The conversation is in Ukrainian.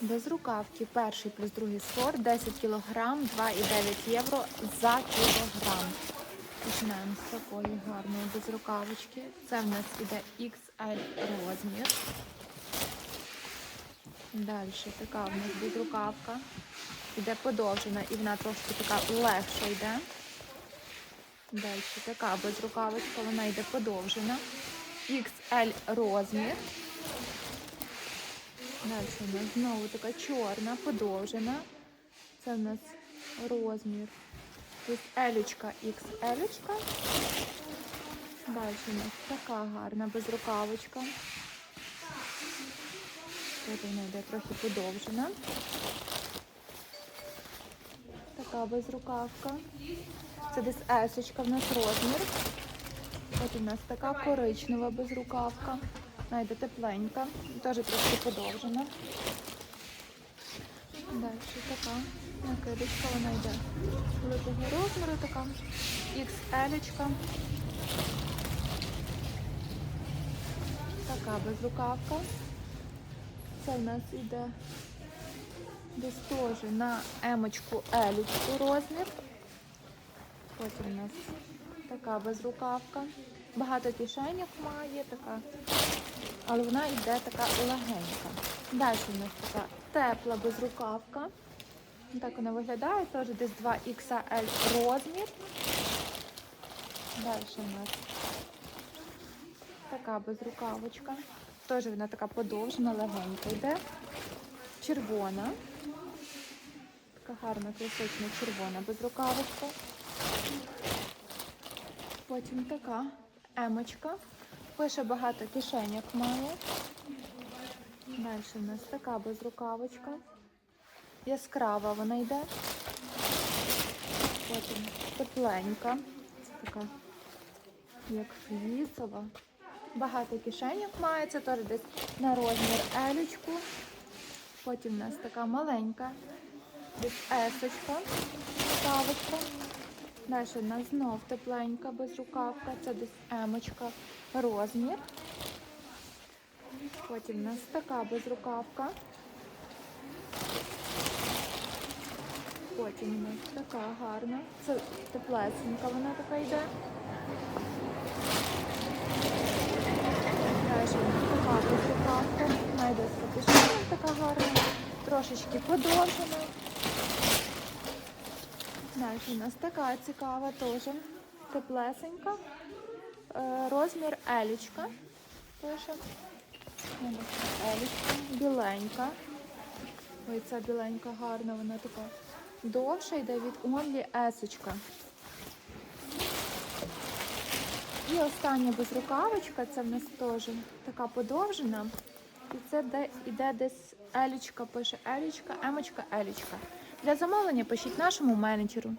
Без рукавки. Перший плюс другий сорт, 10 кг, 2,9 євро за кілограм. Починаємо з такої гарної безрукавочки. Це в нас іде XL розмір. Далі така в нас безрукавка. Іде подовжена і вона трошки така легша йде. Далі така безрукавочка, вона йде подовжена. XL розмір. Далі у нас знову така чорна, подовжена. Це в нас розмір. Ось елючка, XL. Далі у нас така гарна безрукавочка. Тут вона йде трохи подовжена. Така безрукавка. Це десь есочка в нас розмір. От у нас така коричнева безрукавка. Вона йде тепленька, теж трошки подовжена. Далі така накидочка, вона йде великого розміру, така XL. Така безрукавка. Це в нас іде десь теж на емочку елічку розмір. Потім у нас така безрукавка. Багато кишеньок має, така, але вона йде така легенька. Далі у нас така тепла безрукавка. Так вона виглядає, теж десь 2XL розмір. Далі у нас така безрукавочка. Теж вона така подовжена, легенька йде. Червона. Така гарна, класична червона безрукавочка. Потім така емочка. Пише багато кишеньок має. Далі у нас така безрукавочка. Яскрава вона йде. Потім тепленька. Це така, як флісова. Багато кишеньок має, це теж десь на розмір елючку. Потім у нас така маленька, десь есочка, ставочка. Далі у нас знов тепленька безрукавка, це десь емочка, розмір. Потім у нас така безрукавка. Потім у нас така гарна. Це теплесенька вона така йде. Далі у нас така безрукавка. Найде з така гарна, трошечки подовжена. Далі у нас така цікава теж теплесенька. Е, Розмір елічка. Елічка. Біленька. Ой, ця біленька гарна, вона така довша йде від Only есочка. І остання безрукавочка, це в нас теж така подовжена. І це де, іде десь елічка, пише елічка, емочка, елічка. Для замовлення пишіть нашому менеджеру.